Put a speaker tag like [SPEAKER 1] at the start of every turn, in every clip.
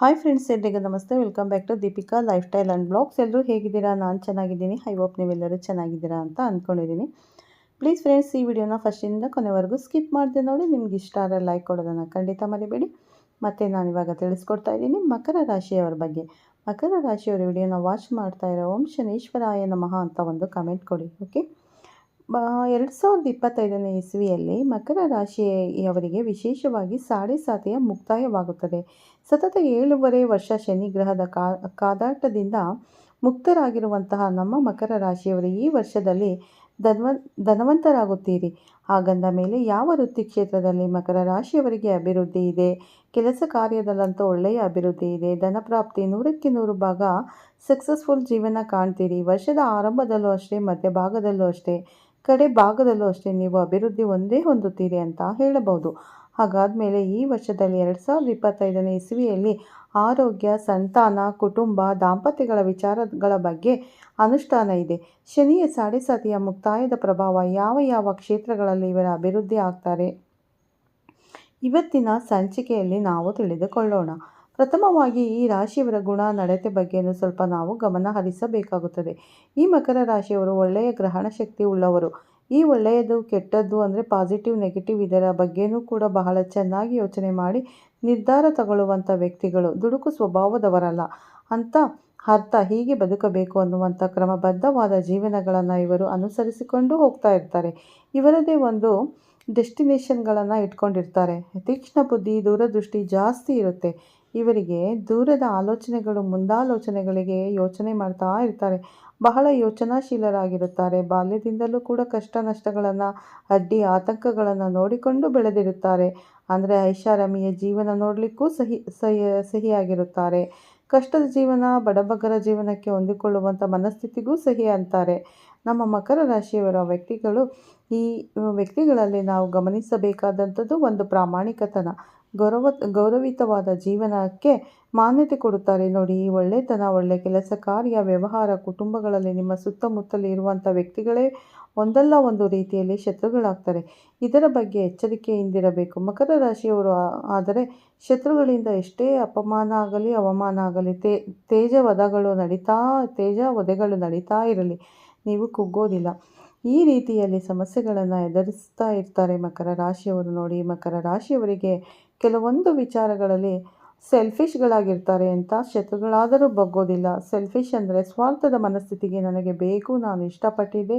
[SPEAKER 1] Hi friends ಎಲ್ರಿಗೂ ನಮಸ್ತೆ. Welcome back to Deepika lifestyle and blogs ಎಲ್ಲರೂ ಹೇಗಿದ್ದೀರಾ? ನಾನು ಚೆನ್ನಾಗಿದ್ದೀನಿ. ಐ ಹೋಪ್ ನೀವೆಲ್ಲರೂ ಚೆನ್ನಾಗಿದ್ದೀರಾ ಅಂತ ಅಂದ್ಕೊಂಡಿದ್ದೀನಿ ಪ್ಲೀಸ್ ಫ್ರೆಂಡ್ಸ್ ಈ ವಿಡಿಯೋನ ಫಸ್ಟಿಂದ ಕೊನೆವರೆಗೂ ಸ್ಕಿಪ್ ಮಾಡಿದೆ ನೋಡಿ. ನಿಮ್ಗೆ ಇಷ್ಟ ಆದರೆ ಲೈಕ್ ಕೊಡೋದನ್ನು ಖಂಡಿತ ಮರಿಬೇಡಿ. ಮತ್ತು ನಾನು ಇವಾಗ ತಿಳಿಸ್ಕೊಡ್ತಾ ಇದ್ದೀನಿ. ಮಕರ ರಾಶಿಯವರ ಬಗ್ಗೆ. ಮಕರ ರಾಶಿಯವರ ವಿಡಿಯೋನ ವಾಚ್ ಮಾಡ್ತಾ ಇರೋ ಓಂ ಶನೀಶ್ವರಾಯ ನಮಃ ಅಂತ ಒಂದು ಕಮೆಂಟ್ ಕೊಡಿ ಓಕೆ ಎರಡು ಸಾವಿರದ ಇಪ್ಪತ್ತೈದನೇ ಇಸ್ವಿಯಲ್ಲಿ ಮಕರ ರಾಶಿಯವರಿಗೆ ವಿಶೇಷವಾಗಿ ಸಾಡೆ ಸಾತಿಯ ಮುಕ್ತಾಯವಾಗುತ್ತದೆ. ಸತತ ಏಳೂವರೆ ವರ್ಷ ಶನಿ ಗ್ರಹದ ಕಾ, ಕಾದಾಟದಿಂದ ಮುಕ್ತರಾಗಿರುವಂತಹ ನಮ್ಮ ಮಕರ ರಾಶಿಯವರು, ಈ ವರ್ಷದಲ್ಲಿ ಧನ್ವ, ಧನವಂತರಾಗುತ್ತೀರಿ. ಹಾಗಂದ ಮೇಲೆ ಯಾವ ವೃತ್ತಿ ಕ್ಷೇತ್ರದಲ್ಲಿ ಮಕರ ರಾಶಿಯವರಿಗೆ ಅಭಿವೃದ್ಧಿ ಇದೆ? ಕೆಲಸ ಕಾರ್ಯದಲ್ಲಂತೂ ಒಳ್ಳೆಯ ಅಭಿವೃದ್ಧಿ ಇದೆ. ಧನಪ್ರಾಪ್ತಿ ನೂರಕ್ಕೆ ನೂರು ಭಾಗ ಸಕ್ಸಸ್ಫುಲ್ ಜೀವನ ಕಾಣ್ತೀರಿ. ವರ್ಷದ ಆರಂಭದಲ್ಲೂ ಅಷ್ಟೇ, ಮಧ್ಯಭಾಗದಲ್ಲೂ ಅಷ್ಟೇ. ಕಡೆ ಭಾಗದಲ್ಲೂ ಅಷ್ಟೇ ನೀವು ಅಭಿವೃದ್ಧಿ ಒಂದೇ ಹೊಂದುತ್ತೀರಿ ಅಂತ ಹೇಳಬಹುದು. ಹಾಗಾದಮೇಲೆ ಈ ವರ್ಷದಲ್ಲಿ ಎರಡು ಸಾವಿರದ ಇಪ್ಪತ್ತೈದನೇ ಇಸ್ವಿಯಲ್ಲಿ ಆರೋಗ್ಯ, ಸಂತಾನ, ಕುಟುಂಬ, ದಾಂಪತ್ಯಗಳ ವಿಚಾರಗಳ ಬಗ್ಗೆ ಅನುಷ್ಠಾನ ಇದೆ. ಶನಿಯ ಸಾಡೆಸಾತಿಯ ಮುಕ್ತಾಯದ ಪ್ರಭಾವ ಯಾವ ಯಾವ ಕ್ಷೇತ್ರಗಳಲ್ಲಿ ಇವರ ಅಭಿವೃದ್ಧಿ ಆಗ್ತಾರೆ? ಇವತ್ತಿನ ಸಂಚಿಕೆಯಲ್ಲಿ ನಾವು ತಿಳಿದುಕೊಳ್ಳೋಣ. ಪ್ರಥಮವಾಗಿ ಈ ರಾಶಿಯವರ ಗುಣ ನಡತೆ ಬಗ್ಗೆಯೂ ಸ್ವಲ್ಪ ನಾವು ಗಮನ ಹರಿಸಬೇಕಾಗುತ್ತದೆ. ಈ ಮಕರ ರಾಶಿಯವರು ಒಳ್ಳೆಯ ಗ್ರಹಣ ಶಕ್ತಿ ಉಳ್ಳವರು. ಈ ಒಳ್ಳೆಯದು, ಕೆಟ್ಟದ್ದು ಅಂದರೆ ಪಾಸಿಟಿವ್ ನೆಗೆಟಿವ್ ಇದರ ಬಗ್ಗೆಯೂ ಕೂಡ ಬಹಳ ಚೆನ್ನಾಗಿ ಯೋಚನೆ ಮಾಡಿ ನಿರ್ಧಾರ ತಗೊಳ್ಳುವಂಥ ವ್ಯಕ್ತಿಗಳು. ದುಡುಕು ಸ್ವಭಾವದವರಲ್ಲ. ಅಂತ ಅರ್ಥ, ಹೀಗೆ ಬದುಕಬೇಕು ಅನ್ನುವಂಥ ಕ್ರಮಬದ್ಧವಾದ ಜೀವನಗಳನ್ನು ಇವರು ಅನುಸರಿಸಿಕೊಂಡು ಹೋಗ್ತಾ ಇರ್ತಾರೆ. ಇವರದೇ ಒಂದು ಡೆಸ್ಟಿನೇಷನ್ಗಳನ್ನು ಇಟ್ಕೊಂಡಿರ್ತಾರೆ. ತೀಕ್ಷ್ಣ ಬುದ್ಧಿ, ದೂರದೃಷ್ಟಿ ಜಾಸ್ತಿ ಇರುತ್ತೆ. ಇವರಿಗೆ ದೂರದ ಆಲೋಚನೆಗಳು, ಮುಂದಾಲೋಚನೆಗಳಿಗೆ ಯೋಚನೆ ಮಾಡ್ತಾ ಇರ್ತಾರೆ. ಬಹಳ ಯೋಚನಾಶೀಲರಾಗಿರುತ್ತಾರೆ. ಬಾಲ್ಯದಿಂದಲೂ ಕೂಡ ಕಷ್ಟ ನಷ್ಟಗಳನ್ನು ಅಡ್ಡಿ ಆತಂಕಗಳನ್ನು ನೋಡಿಕೊಂಡು ಬೆಳೆದಿರುತ್ತಾರೆ. ಅಂದರೆ ಐಷಾರಾಮಿಯ ಜೀವನ ನೋಡಲಿಕ್ಕೂ ಸಹಿ ಸಹಿ, ಸಹಿಯಾಗಿರುತ್ತಾರೆ. ಕಷ್ಟದ ಜೀವನ, ಬಡಬಗ್ಗರ ಜೀವನಕ್ಕೆ ಹೊಂದಿಕೊಳ್ಳುವಂಥ ಮನಸ್ಥಿತಿಗೂ ಸಹಿ ಅಂತಾರೆ. ನಮ್ಮ ಮಕರ ರಾಶಿಯವರ ವ್ಯಕ್ತಿಗಳು, ಈ ವ್ಯಕ್ತಿಗಳಲ್ಲಿ ನಾವು ಗಮನಿಸಬೇಕಾದಂಥದ್ದು ಒಂದು ಪ್ರಾಮಾಣಿಕತನ. ಗೌರವ, ಗೌರವಿತವಾದ ಜೀವನಕ್ಕೆ ಮಾನ್ಯತೆ ಕೊಡುತ್ತಾರೆ. ನೋಡಿ, ಈ ಒಳ್ಳೆತನ, ಒಳ್ಳೆ ಕೆಲಸ, ಕಾರ್ಯ, ವ್ಯವಹಾರ, ಕುಟುಂಬಗಳಲ್ಲಿ ನಿಮ್ಮ ಸುತ್ತಮುತ್ತಲು ಇರುವಂಥ ವ್ಯಕ್ತಿಗಳೇ ಒಂದಲ್ಲ ಒಂದು ರೀತಿಯಲ್ಲಿ ಶತ್ರುಗಳಾಗ್ತಾರೆ. ಇದರ ಬಗ್ಗೆ ಎಚ್ಚರಿಕೆಯಿಂದಿರಬೇಕು. ಮಕರ ರಾಶಿಯವರು ಆದರೆ ಶತ್ರುಗಳಿಂದ ಎಷ್ಟೇ ಅಪಮಾನ ಆಗಲಿ, ಅವಮಾನ ಆಗಲಿ, ತೇ ತೇಜ ವಧಗಳು ನಡೀತಾ ತೇಜ ವಧೆಗಳು ನಡೀತಾ ಇರಲಿ, ನೀವು ಕುಗ್ಗೋದಿಲ್ಲ. ಈ ರೀತಿಯಲ್ಲಿ ಸಮಸ್ಯೆಗಳನ್ನು ಎದುರಿಸ್ತಾ ಇರ್ತಾರೆ ಮಕರ ರಾಶಿಯವರು. ನೋಡಿ, ಮಕರ ರಾಶಿಯವರಿಗೆ ಕೆಲವೊಂದು ವಿಚಾರಗಳಲ್ಲಿ ಸೆಲ್ಫಿಶ್ಗಳಾಗಿರ್ತಾರೆ ಅಂತ ಶತ್ರುಗಳಾದರೂ ಬಗ್ಗೋದಿಲ್ಲ. ಸೆಲ್ಫಿಶ್ ಅಂದರೆ ಸ್ವಾರ್ಥದ ಮನಸ್ಥಿತಿಗೆ ನನಗೆ ಬೇಕು, ನಾನು ಇಷ್ಟಪಟ್ಟಿದ್ದೆ,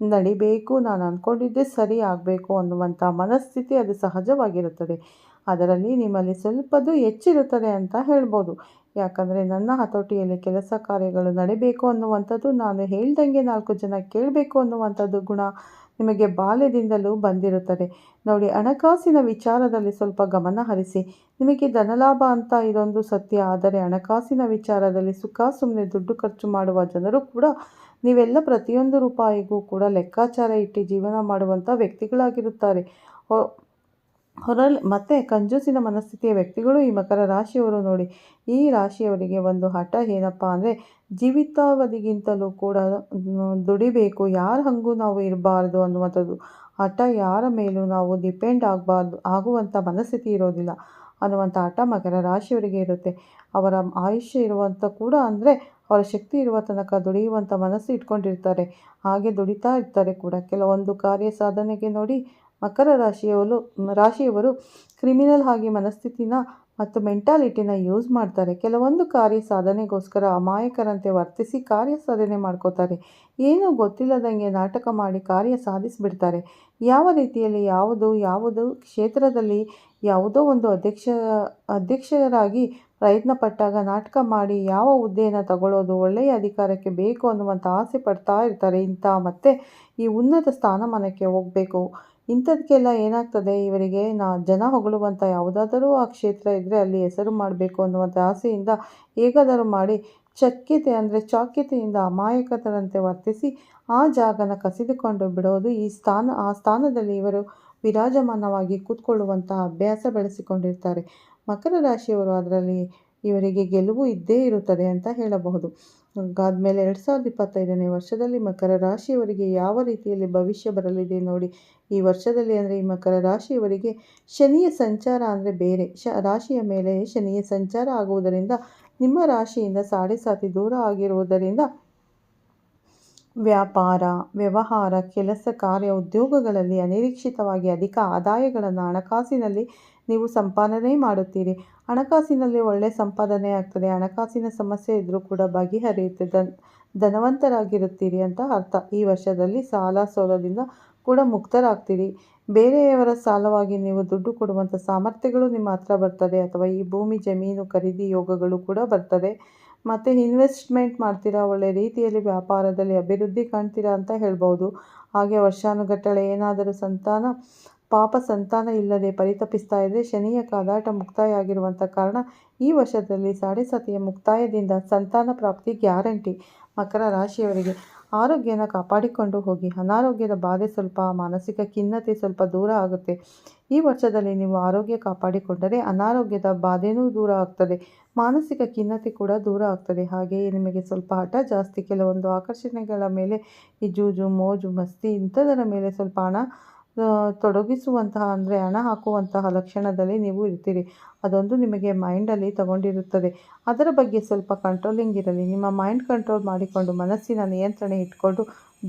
[SPEAKER 1] ನಡಿಬೇಕು, ನಾನು ಅಂದ್ಕೊಂಡಿದ್ದೆ ಸರಿ ಆಗಬೇಕು ಅನ್ನುವಂಥ ಮನಸ್ಥಿತಿ ಅದು ಸಹಜವಾಗಿರುತ್ತದೆ. ಅದರಲ್ಲಿ ನಿಮ್ಮಲ್ಲಿ ಸ್ವಲ್ಪದು ಹೆಚ್ಚಿರುತ್ತದೆ ಅಂತ ಹೇಳ್ಬೋದು. ಯಾಕಂದರೆ ನನ್ನ ಹತೋಟಿಯಲ್ಲಿ ಕೆಲಸ ಕಾರ್ಯಗಳು ನಡಿಬೇಕು ಅನ್ನುವಂಥದ್ದು, ನಾನು ಹೇಳ್ದಂಗೆ ನಾಲ್ಕು ಜನ ಕೇಳಬೇಕು ಅನ್ನುವಂಥದ್ದು ಗುಣ. ನಿಮಗೆ ಬಾಲ್ಯದಿಂದಲೂ ಬಂದಿರುತ್ತದೆ. ನೋಡಿ, ಹಣಕಾಸಿನ ವಿಚಾರದಲ್ಲಿ ಸ್ವಲ್ಪ ಗಮನ ಹರಿಸಿ. ನಿಮಗೆ ಧನಲಾಭ ಅಂತ ಇದೊಂದು ಸತ್ಯ, ಆದರೆ ಹಣಕಾಸಿನ ವಿಚಾರದಲ್ಲಿ ಸುಖ ಸುಮ್ಮನೆ ದುಡ್ಡು ಖರ್ಚು ಮಾಡುವ ಜನರು ಕೂಡ ನೀವೆಲ್ಲ ಪ್ರತಿಯೊಂದು ರೂಪಾಯಿಗೂ ಕೂಡ ಲೆಕ್ಕಾಚಾರ ಇಟ್ಟು ಜೀವನ ಮಾಡುವಂಥ ವ್ಯಕ್ತಿಗಳಾಗಿರುತ್ತಾರೆ. ಹೊರಲ್, ಮತ್ತು ಕಂಜೂಸಿನ ಮನಸ್ಥಿತಿಯ ವ್ಯಕ್ತಿಗಳು ಈ ಮಕರ ರಾಶಿಯವರು ನೋಡಿ, ಈ ರಾಶಿಯವರಿಗೆ ಒಂದು ಹಠ ಏನಪ್ಪ ಅಂದರೆ, ಜೀವಿತಾವಧಿಗಿಂತಲೂ ಕೂಡ ದುಡಿಬೇಕು, ಯಾರ ಹಂಗೂ ನಾವು ಇರಬಾರ್ದು ಅನ್ನುವಂಥದ್ದು. ಹಠ ಯಾರ ಮೇಲೂ ನಾವು ಡಿಪೆಂಡ್ ಆಗಬಾರ್ದು, ಆಗುವಂಥ ಮನಸ್ಥಿತಿ ಇರೋದಿಲ್ಲ ಅನ್ನುವಂಥ ಹಠ ಮಕರ ರಾಶಿಯವರಿಗೆ ಇರುತ್ತೆ. ಅವರ ಆಯುಷ್ಯ ಇರುವಂಥ ಕೂಡ ಅಂದರೆ, ಅವರ ಶಕ್ತಿ ಇರುವ ತನಕ ದುಡಿಯುವಂಥ ಮನಸ್ಸು ಇಟ್ಕೊಂಡಿರ್ತಾರೆ. ಹಾಗೆ ದುಡಿತಾ ಇರ್ತಾರೆ ಕೂಡ. ಕೆಲವೊಂದು ಕಾರ್ಯ ಸಾಧನೆಗೆ ನೋಡಿ ಮಕರ ರಾಶಿಯವರು ರಾಶಿಯವರು ಕ್ರಿಮಿನಲ್ ಆಗಿ ಮನಸ್ಥಿತಿನ ಮತ್ತು ಮೆಂಟಾಲಿಟಿನ ಯೂಸ್ ಮಾಡ್ತಾರೆ. ಕೆಲವೊಂದು ಕಾರ್ಯ ಸಾಧನೆಗೋಸ್ಕರ ಅಮಾಯಕರಂತೆ ವರ್ತಿಸಿ ಕಾರ್ಯ ಸಾಧನೆ ಮಾಡ್ಕೋತಾರೆ. ಏನೂ ಗೊತ್ತಿಲ್ಲದಂಗೆ ನಾಟಕ ಮಾಡಿ ಕಾರ್ಯ ಸಾಧಿಸಿಬಿಡ್ತಾರೆ. ಯಾವ ರೀತಿಯಲ್ಲಿ ಯಾವುದು ಯಾವುದು ಕ್ಷೇತ್ರದಲ್ಲಿ ಯಾವುದೋ ಒಂದು ಅಧ್ಯಕ್ಷ, ಅಧ್ಯಕ್ಷರಾಗಿ ಪ್ರಯತ್ನ ಪಟ್ಟಾಗ ನಾಟಕ ಮಾಡಿ ಯಾವ ಹುದ್ದೆಯನ್ನು ತಗೊಳ್ಳೋದು, ಒಳ್ಳೆಯ ಅಧಿಕಾರಕ್ಕೆ ಬೇಕು ಅನ್ನುವಂಥ ಆಸೆ ಪಡ್ತಾ ಇರ್ತಾರೆ ಇಂಥ ಮತ್ತೆ ಈ ಉನ್ನತ ಸ್ಥಾನಮಾನಕ್ಕೆ ಹೋಗಬೇಕು. ಇಂಥದಕ್ಕೆಲ್ಲ ಏನಾಗ್ತದೆ? ಇವರಿಗೆ ನಾ ಜನ ಹೊಗಳುವಂಥ ಯಾವುದಾದರೂ ಆ ಕ್ಷೇತ್ರ ಇದ್ದರೆ ಅಲ್ಲಿ ಹೆಸರು ಮಾಡಬೇಕು ಅನ್ನುವಂಥ ಆಸೆಯಿಂದ ಹೇಗಾದರೂ ಮಾಡಿ ಚಕ್ಯತೆ ಅಂದರೆ ಚಾಕ್ಯತೆಯಿಂದ ಅಮಾಯಕತರಂತೆ ವರ್ತಿಸಿ ಆ ಜಾಗನ ಕಸಿದುಕೊಂಡು ಬಿಡೋದು ಈ ಸ್ಥಾನ, ಆ ಸ್ಥಾನದಲ್ಲಿ ಇವರು ವಿರಾಜಮಾನವಾಗಿ ಕೂತ್ಕೊಳ್ಳುವಂತಹ ಅಭ್ಯಾಸ ಬೆಳೆಸಿಕೊಂಡಿರ್ತಾರೆ. ಮಕರ ರಾಶಿಯವರು ಅದರಲ್ಲಿ ಇವರಿಗೆ ಗೆಲುವು ಇದ್ದೇ ಇರುತ್ತದೆ ಅಂತ ಹೇಳಬಹುದು. ಹಾಗಾದ್ಮೇಲೆ ಎರಡು ಸಾವಿರದ ಇಪ್ಪತ್ತೈದನೇ ವರ್ಷದಲ್ಲಿ ಮಕರ ರಾಶಿಯವರಿಗೆ ಯಾವ ರೀತಿಯಲ್ಲಿ ಭವಿಷ್ಯ ಬರಲಿದೆ ನೋಡಿ. ಈ ವರ್ಷದಲ್ಲಿ ಅಂದರೆ ಈ ಮಕರ ರಾಶಿಯವರಿಗೆ ಶನಿಯ ಸಂಚಾರ ಅಂದರೆ ಬೇರೆ. ಶ ರಾಶಿಯ ಮೇಲೆ ಶನಿಯ ಸಂಚಾರ ಆಗುವುದರಿಂದ ನಿಮ್ಮ ರಾಶಿಯಿಂದ ಸಾಡೆ ಸಾತಿ ದೂರ ಆಗಿರುವುದರಿಂದ ವ್ಯಾಪಾರ, ವ್ಯವಹಾರ, ಕೆಲಸ, ಕಾರ್ಯ, ಉದ್ಯೋಗಗಳಲ್ಲಿ ಅನಿರೀಕ್ಷಿತವಾಗಿ ಅಧಿಕ ಆದಾಯಗಳನ್ನು ಹಣಕಾಸಿನಲ್ಲಿ ನೀವು ಸಂಪಾದನೆ ಮಾಡುತ್ತೀರಿ. ಹಣಕಾಸಿನಲ್ಲಿ ಒಳ್ಳೆಯ ಸಂಪಾದನೆ ಆಗ್ತದೆ. ಹಣಕಾಸಿನ ಸಮಸ್ಯೆ ಇದ್ದರೂ ಕೂಡ ಬಗೆಹರಿಯುತ್ತೆ. ದನ್ ಧನವಂತರಾಗಿರುತ್ತೀರಿ ಅಂತ ಅರ್ಥ. ಈ ವರ್ಷದಲ್ಲಿ ಸಾಲ ಸೋಲದಿಂದ ಕೂಡ ಮುಕ್ತರಾಗ್ತೀರಿ. ಬೇರೆಯವರ ಸಾಲವಾಗಿ ನೀವು ದುಡ್ಡು ಕೊಡುವಂಥ ಸಾಮರ್ಥ್ಯಗಳು ನಿಮ್ಮ ಹತ್ರ ಬರ್ತದೆ ಅಥವಾ ಈ ಭೂಮಿ, ಜಮೀನು ಖರೀದಿ ಯೋಗಗಳು ಕೂಡ ಬರ್ತದೆ. ಮತ್ತು ಇನ್ವೆಸ್ಟ್ಮೆಂಟ್ ಮಾಡ್ತೀರಾ, ಒಳ್ಳೆ ರೀತಿಯಲ್ಲಿ ವ್ಯಾಪಾರದಲ್ಲಿ ಅಭಿವೃದ್ಧಿ ಕಾಣ್ತೀರಾ ಅಂತ ಹೇಳ್ಬೋದು. ಹಾಗೆ ವರ್ಷಾನುಗಟ್ಟಲೆ ಏನಾದರೂ ಸಂತಾನ ಪಾಪ ಸಂತಾನ ಇಲ್ಲದೆ ಪರಿತಪಿಸ್ತಾ ಇದ್ದರೆ ಶನಿಯ ಕಾದಾಟ ಮುಕ್ತಾಯ ಆಗಿರುವಂಥ ಕಾರಣ ಈ ವರ್ಷದಲ್ಲಿ ಸಾಡೆ ಸತಿಯ ಮುಕ್ತಾಯದಿಂದ ಸಂತಾನ ಪ್ರಾಪ್ತಿ ಗ್ಯಾರಂಟಿ ಮಕರ ರಾಶಿಯವರಿಗೆ. ಆರೋಗ್ಯನ ಕಾಪಾಡಿಕೊಂಡು ಹೋಗಿ. ಅನಾರೋಗ್ಯದ ಬಾಧೆ ಸ್ವಲ್ಪ, ಮಾನಸಿಕ ಖಿನ್ನತೆ ಸ್ವಲ್ಪ ದೂರ ಆಗುತ್ತೆ. ಈ ವರ್ಷದಲ್ಲಿ ನೀವು ಆರೋಗ್ಯ ಕಾಪಾಡಿಕೊಂಡರೆ ಅನಾರೋಗ್ಯದ ಬಾಧೆನೂ ದೂರ ಆಗ್ತದೆ. ಮಾನಸಿಕ ಖಿನ್ನತೆ ಕೂಡ ದೂರ ಆಗ್ತದೆ. ಹಾಗೆಯೇ ನಿಮಗೆ ಸ್ವಲ್ಪ ಹಠ ಜಾಸ್ತಿ ಕೆಲವೊಂದು ಆಕರ್ಷಣೆಗಳ ಮೇಲೆ ಈ ಜೂಜು, ಮೋಜು, ಮಸ್ತಿ ಇಂಥದರ ಮೇಲೆ ಸ್ವಲ್ಪ ಹಣ ತೊಡಗಿಸುವಂತಹ ಅಂದರೆ ಹಣ ಹಾಕುವಂತಹ ಲಕ್ಷಣದಲ್ಲಿ ನೀವು ಇರ್ತೀರಿ. ಅದೊಂದು ನಿಮಗೆ ಮೈಂಡಲ್ಲಿ ತಗೊಂಡಿರುತ್ತದೆ. ಅದರ ಬಗ್ಗೆ ಸ್ವಲ್ಪ ಕಂಟ್ರೋಲಿಂಗ್ ಇರಲಿ. ನಿಮ್ಮ ಮೈಂಡ್ ಕಂಟ್ರೋಲ್ ಮಾಡಿಕೊಂಡು ಮನಸ್ಸಿನ ನಿಯಂತ್ರಣ ಇಟ್ಕೊಂಡು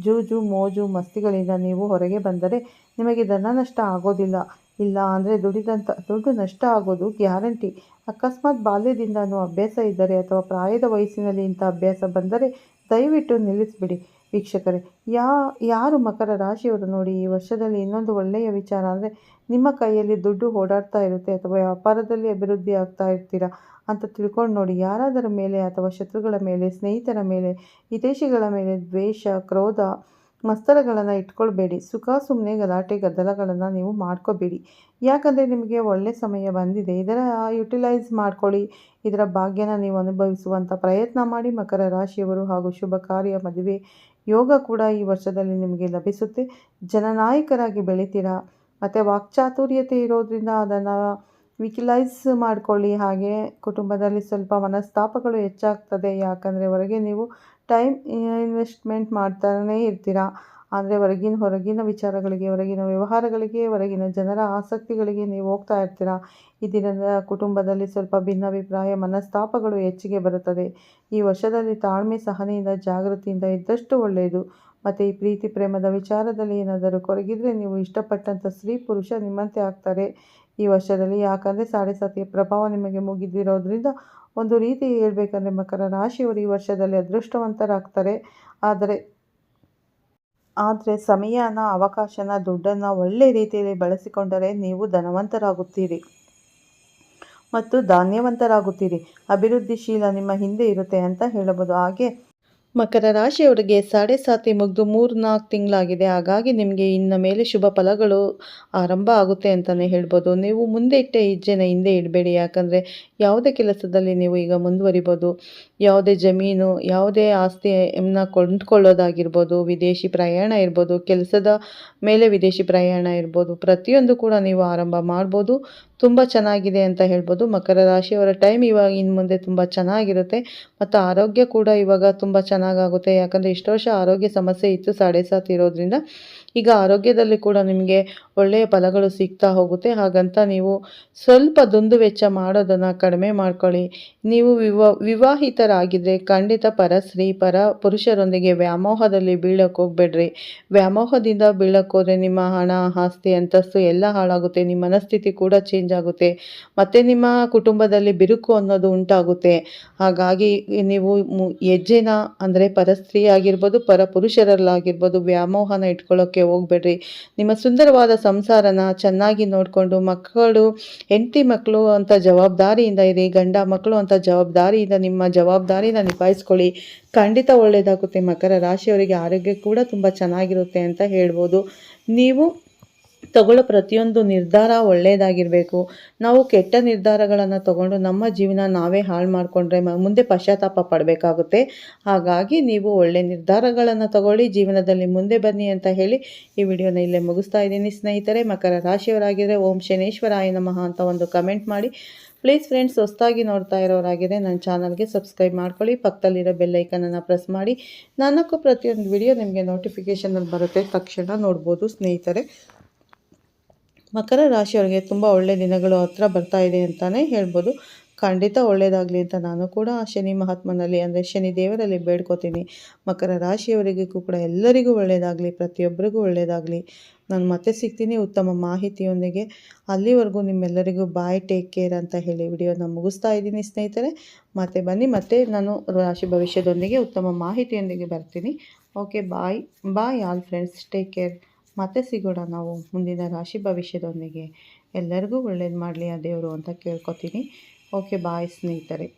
[SPEAKER 1] ಜೂಜು, ಮೋಜು, ಮಸ್ತಿಗಳಿಂದ ನೀವು ಹೊರಗೆ ಬಂದರೆ ನಿಮಗೆ ಧನ ನಷ್ಟ ಆಗೋದಿಲ್ಲ. ಇಲ್ಲ ಅಂದರೆ ದುಡಿದಂಥ ದುಡ್ಡು ನಷ್ಟ ಆಗೋದು ಗ್ಯಾರಂಟಿ. ಅಕಸ್ಮಾತ್ ಬಾಲ್ಯದಿಂದನೂ ಅಭ್ಯಾಸ ಇದ್ದರೆ ಅಥವಾ ಪ್ರಾಯದ ವಯಸ್ಸಿನಲ್ಲಿ ಇಂಥ ಅಭ್ಯಾಸ ಬಂದರೆ ದಯವಿಟ್ಟು ನಿಲ್ಲಿಸಿಬಿಡಿ. ವೀಕ್ಷಕರೇ, ಯಾ, ಯಾರು ಮಕರ ರಾಶಿಯವರು ನೋಡಿ ಈ ವರ್ಷದಲ್ಲಿ ಇನ್ನೊಂದು ಒಳ್ಳೆಯ ವಿಚಾರ ಅಂದರೆ ನಿಮ್ಮ ಕೈಯಲ್ಲಿ ದುಡ್ಡು ಓಡಾಡ್ತಾ ಇರುತ್ತೆ ಅಥವಾ ವ್ಯಾಪಾರದಲ್ಲಿ ಅಭಿವೃದ್ಧಿ ಆಗ್ತಾ ಇರ್ತೀರಾ ಅಂತ ತಿಳ್ಕೊಂಡು ನೋಡಿ. ಯಾರಾದರ ಮೇಲೆ ಅಥವಾ ಶತ್ರುಗಳ ಮೇಲೆ, ಸ್ನೇಹಿತರ ಮೇಲೆ ಹಿತೇಶಿಗಳ ಮೇಲೆ ದ್ವೇಷ, ಕ್ರೋಧ, ಮಸ್ತರಗಳನ್ನು ಇಟ್ಕೊಳ್ಬೇಡಿ. ಸುಖ ಸುಮ್ಮನೆ ಗಲಾಟೆ, ಗದ್ದಲಗಳನ್ನು ನೀವು ಮಾಡ್ಕೋಬೇಡಿ. ಯಾಕಂದರೆ ನಿಮಗೆ ಒಳ್ಳೆ ಸಮಯ ಬಂದಿದೆ. ಇದರ ಯುಟಿಲೈಸ್ ಮಾಡ್ಕೊಳ್ಳಿ. ಇದರ ಭಾಗ್ಯನ ನೀವು ಅನುಭವಿಸುವಂಥ ಪ್ರಯತ್ನ ಮಾಡಿ ಮಕರ ರಾಶಿಯವರು ಹಾಗೂ ಶುಭ ಕಾರ್ಯ ಮದುವೆ ಯೋಗ ಕೂಡ ಈ ವರ್ಷದಲ್ಲಿ ನಿಮಗೆ ಲಭಿಸುತ್ತೆ. ಜನನಾಯಕರಾಗಿ ಬೆಳಿತೀರಾ? ಮತ್ತು ವಾಕ್ಚಾತುರ್ಯತೆ ಇರೋದ್ರಿಂದ ಅದನ್ನು ವಿಕಿಲೈಸ್ ಮಾಡಿಕೊಳ್ಳಿ. ಹಾಗೆ ಕುಟುಂಬದಲ್ಲಿ ಸ್ವಲ್ಪ ಮನಸ್ತಾಪಗಳು ಹೆಚ್ಚಾಗ್ತದೆ. ಯಾಕಂದರೆ ಹೊರಗೆ ನೀವು ಟೈಮ್ ಇನ್ವೆಸ್ಟ್ಮೆಂಟ್ ಮಾಡ್ತಾನೇ ಇರ್ತೀರಾ. ಅಂದರೆ ಹೊರಗಿನ ಹೊರಗಿನ ವಿಚಾರಗಳಿಗೆ, ಹೊರಗಿನ ವ್ಯವಹಾರಗಳಿಗೆ, ಹೊರಗಿನ ಜನರ ಆಸಕ್ತಿಗಳಿಗೆ ನೀವು ಹೋಗ್ತಾ ಇರ್ತೀರಾ? ದಿನದ ಕುಟುಂಬದಲ್ಲಿ ಸ್ವಲ್ಪ ಭಿನ್ನಾಭಿಪ್ರಾಯ, ಮನಸ್ತಾಪಗಳು ಹೆಚ್ಚಿಗೆ ಬರುತ್ತದೆ. ಈ ವರ್ಷದಲ್ಲಿ ತಾಳ್ಮೆ, ಸಹನೆಯಿಂದ, ಜಾಗೃತಿಯಿಂದ ಇದ್ದಷ್ಟು ಒಳ್ಳೆಯದು. ಮತ್ತು ಈ ಪ್ರೀತಿ, ಪ್ರೇಮದ ವಿಚಾರದಲ್ಲಿ ಏನಾದರೂ ಕೊರಗಿದರೆ ನೀವು ಇಷ್ಟಪಟ್ಟಂಥ ಸ್ತ್ರೀ, ಪುರುಷ ನಿಮ್ಮಂತೆ ಆಗ್ತಾರೆ. ಈ ವರ್ಷದಲ್ಲಿ ಯಾಕಂದರೆ ಸಾಡೆ ಸತಿಯ ಪ್ರಭಾವ ನಿಮಗೆ ಮುಗಿದಿರೋದ್ರಿಂದ ಒಂದು ರೀತಿ ಹೇಳಬೇಕಂದ್ರೆ ಮಕರ ರಾಶಿಯವರು ಈ ವರ್ಷದಲ್ಲಿ ಅದೃಷ್ಟವಂತರಾಗ್ತಾರೆ. ಆದರೆ ಆದರೆ ಸಮಯನ, ಅವಕಾಶನ, ದುಡ್ಡನ್ನು ಒಳ್ಳೆ ರೀತಿಯಲ್ಲಿ ಬಳಸಿಕೊಂಡರೆ ನೀವು ಧನವಂತರಾಗುತ್ತೀರಿ. ಮತ್ತು ಧಾನ್ಯವಂತರಾಗುತ್ತೀರಿ. ಅಭಿವೃದ್ಧಿಶೀಲ ನಿಮ್ಮ ಹಿಂದೆ ಇರುತ್ತೆ ಅಂತ ಹೇಳಬಹುದು. ಹಾಗೆ ಮಕರ ರಾಶಿಯವರಿಗೆ ಸಾಡೆ ಸಾತಿ ಮುಗಿದು ಮೂರು ನಾಲ್ಕು ತಿಂಗಳಾಗಿದೆ. ಹಾಗಾಗಿ ನಿಮಗೆ ಇನ್ನು ಮೇಲೆ ಶುಭ ಫಲಗಳು ಆರಂಭ ಆಗುತ್ತೆ ಅಂತಲೇ ಹೇಳ್ಬೋದು. ನೀವು ಮುಂದೆ ಇಟ್ಟ ಹೆಜ್ಜೆನ ಹಿಂದೆ ಇಡಬೇಡಿ. ಯಾಕಂದರೆ ಯಾವುದೇ ಕೆಲಸದಲ್ಲಿ ನೀವು ಈಗ ಮುಂದುವರಿಬೋದು. ಯಾವುದೇ ಜಮೀನು, ಯಾವುದೇ ಆಸ್ತಿಯನ್ನು ಕೊಂಡ್ಕೊಳ್ಳೋದಾಗಿರ್ಬೋದು. ವಿದೇಶಿ ಪ್ರಯಾಣ ಇರ್ಬೋದು. ಕೆಲಸದ ಮೇಲೆ ವಿದೇಶಿ ಪ್ರಯಾಣ ಇರ್ಬೋದು. ಪ್ರತಿಯೊಂದು ಕೂಡ ನೀವು ಆರಂಭ ಮಾಡ್ಬೋದು. ತುಂಬ ಚೆನ್ನಾಗಿದೆ ಅಂತ ಹೇಳ್ಬೋದು. ಮಕರ ರಾಶಿಯವರ ಟೈಮ್ ಇವಾಗ ಇನ್ನು ಮುಂದೆ ತುಂಬ ಚೆನ್ನಾಗಿರುತ್ತೆ. ಮತ್ತು ಆರೋಗ್ಯ ಕೂಡ ಇವಾಗ ತುಂಬ ಚೆನ್ನಾಗಾಗುತ್ತೆ. ಯಾಕಂದರೆ ಇಷ್ಟು ವರ್ಷ ಆರೋಗ್ಯ ಸಮಸ್ಯೆ ಇತ್ತು, ಸಾಡೆ ಸಾತ್ ಇರೋದ್ರಿಂದ. ಈಗ ಆರೋಗ್ಯದಲ್ಲಿ ಕೂಡ ನಿಮಗೆ ಒಳ್ಳೆಯ ಫಲಗಳು ಸಿಗ್ತಾ ಹೋಗುತ್ತೆ. ಹಾಗಂತ ನೀವು ಸ್ವಲ್ಪ ದುಂದು ವೆಚ್ಚ ಮಾಡೋದನ್ನು ಕಡಿಮೆ ಮಾಡ್ಕೊಳ್ಳಿ. ನೀವು ವಿವಾ ವಿವಾಹಿತರಾಗಿದ್ದರೆ ಖಂಡಿತ ಪರ ಸ್ತ್ರೀ, ಪರ ಪುರುಷರೊಂದಿಗೆ ವ್ಯಾಮೋಹದಲ್ಲಿ ಬೀಳಕ್ಕೆ ಹೋಗ್ಬೇಡ್ರಿ. ವ್ಯಾಮೋಹದಿಂದ ಬೀಳಕ್ಕೆ ನಿಮ್ಮ ಹಣ, ಆಸ್ತಿ, ಅಂತಸ್ತು ಎಲ್ಲ ಹಾಳಾಗುತ್ತೆ. ನಿಮ್ಮ ಮನಸ್ಥಿತಿ ಕೂಡ ಚೇಂಜ್ ಆಗುತ್ತೆ. ಮತ್ತು ನಿಮ್ಮ ಕುಟುಂಬದಲ್ಲಿ ಬಿರುಕು ಅನ್ನೋದು ಉಂಟಾಗುತ್ತೆ. ಹಾಗಾಗಿ ನೀವು ಹೆಜ್ಜೆನ ಅಂದರೆ ಪರಸ್ತ್ರೀ ಆಗಿರ್ಬೋದು ಪರ ಪುರುಷರಲ್ಲಾಗಿರ್ಬೋದು ವ್ಯಾಮೋಹನ ಇಟ್ಕೊಳ್ಳೋಕ್ಕೆ ಹೋಗ್ಬೇಡ್ರಿ. ನಿಮ್ಮ ಸುಂದರವಾದ ಸಂಸಾರನ ಚೆನ್ನಾಗಿ ನೋಡಿಕೊಂಡು, ಮಕ್ಕಳು, ಹೆಂಡತಿ ಮಕ್ಕಳು ಅಂತ ಜವಾಬ್ದಾರಿಯಿಂದ ಇರಿ, ಗಂಡ ಮಕ್ಕಳು ಅಂತ ಜವಾಬ್ದಾರಿಯಿಂದ ನಿಮ್ಮ ಜವಾಬ್ದಾರಿನ ನಿಭಾಯಿಸ್ಕೊಳ್ಳಿ. ಖಂಡಿತ ಒಳ್ಳೆಯದಾಗುತ್ತೆ ಮಕರ ರಾಶಿಯವರಿಗೆ ಆರೋಗ್ಯ ಕೂಡ ತುಂಬ ಚೆನ್ನಾಗಿರುತ್ತೆ ಅಂತ ಹೇಳ್ಬೋದು. ನೀವು ತಗೊಳ್ಳೋ ಪ್ರತಿಯೊಂದು ನಿರ್ಧಾರ ಒಳ್ಳೆಯದಾಗಿರಬೇಕು. ನಾವು ಕೆಟ್ಟ ನಿರ್ಧಾರಗಳನ್ನು ತಗೊಂಡು ನಮ್ಮ ಜೀವನ ನಾವೇ ಹಾಳು ಮಾಡಿಕೊಂಡ್ರೆ ಮುಂದೆ ಪಶ್ಚಾತ್ತಾಪ ಪಡಬೇಕಾಗುತ್ತೆ. ಹಾಗಾಗಿ ನೀವು ಒಳ್ಳೆ ನಿರ್ಧಾರಗಳನ್ನು ತಗೊಳ್ಳಿ, ಜೀವನದಲ್ಲಿ ಮುಂದೆ ಬನ್ನಿ ಅಂತ ಹೇಳಿ ಈ ವಿಡಿಯೋನ ಇಲ್ಲೇ ಮುಗಿಸ್ತಾ ಇದ್ದೀನಿ. ಸ್ನೇಹಿತರೆ, ಮಕರ ರಾಶಿಯವರಾಗಿದ್ದರೆ ಓಂ ಶನೇಶ್ವರಾಯ ನಮಃ ಅಂತ ಒಂದು ಕಮೆಂಟ್ ಮಾಡಿ. ಪ್ಲೀಸ್ ಫ್ರೆಂಡ್ಸ್, ಹೊಸ್ದಾಗಿ ನೋಡ್ತಾ ಇರೋರಾಗಿದೆ ನನ್ನ ಚಾನಲ್ಗೆ ಸಬ್ಸ್ಕ್ರೈಬ್ ಮಾಡ್ಕೊಳ್ಳಿ. ಪಕ್ಕದಲ್ಲಿರೋ ಬೆಲ್ಲೈಕನನ್ನು ಪ್ರೆಸ್ ಮಾಡಿ. ನನಕ್ಕೂ ಪ್ರತಿಯೊಂದು ವಿಡಿಯೋ ನಿಮಗೆ ನೋಟಿಫಿಕೇಷನಲ್ಲಿ ಬರುತ್ತೆ. ತಕ್ಷಣ ನೋಡ್ಬೋದು ಸ್ನೇಹಿತರೆ. ಮಕರ ರಾಶಿಯವರಿಗೆ ತುಂಬ ಒಳ್ಳೆಯ ದಿನಗಳು ಹತ್ರ ಬರ್ತಾ ಇದೆ ಅಂತಲೇ ಹೇಳ್ಬೋದು. ಖಂಡಿತ ಒಳ್ಳೆಯದಾಗಲಿ ಅಂತ ನಾನು ಕೂಡ ಶನಿ ಮಹಾತ್ಮನಲ್ಲಿ ಅಂದರೆ ಶನಿ ದೇವರಲ್ಲಿ ಬೇಡ್ಕೋತೀನಿ. ಮಕರ ರಾಶಿಯವರಿಗೂ ಕೂಡ ಎಲ್ಲರಿಗೂ ಒಳ್ಳೆಯದಾಗಲಿ ಪ್ರತಿಯೊಬ್ಬರಿಗೂ ಒಳ್ಳೆಯದಾಗಲಿ ನಾನು ಮತ್ತೆ ಸಿಗ್ತೀನಿ ಉತ್ತಮ ಮಾಹಿತಿಯೊಂದಿಗೆ. ಅಲ್ಲಿವರೆಗೂ ನಿಮ್ಮೆಲ್ಲರಿಗೂ ಬಾಯ್ ಟೇಕ್ ಕೇರ್ ಅಂತ ಹೇಳಿ ವಿಡಿಯೋನ ಮುಗಿಸ್ತಾ ಇದ್ದೀನಿ ಸ್ನೇಹಿತರೆ. ಮತ್ತೆ ಬನ್ನಿ, ಮತ್ತೆ ನಾನು ರಾಶಿ ಭವಿಷ್ಯದೊಂದಿಗೆ ಉತ್ತಮ ಮಾಹಿತಿಯೊಂದಿಗೆ ಬರ್ತೀನಿ. Okay bye bye all friends take care ಮತ್ತೆ ಸಿಗೋಣ ನಾವು ಮುಂದಿನ ರಾಶಿ ಭವಿಷ್ಯದೊಂದಿಗೆ. ಎಲ್ಲರಿಗೂ ಒಳ್ಳೇದು ಮಾಡಲಿ ಆ ದೇವರು ಅಂತ ಕೇಳ್ಕೊತೀನಿ. ಓಕೆ ಬಾಯ್ ಸ್ನೇಹಿತರೆ.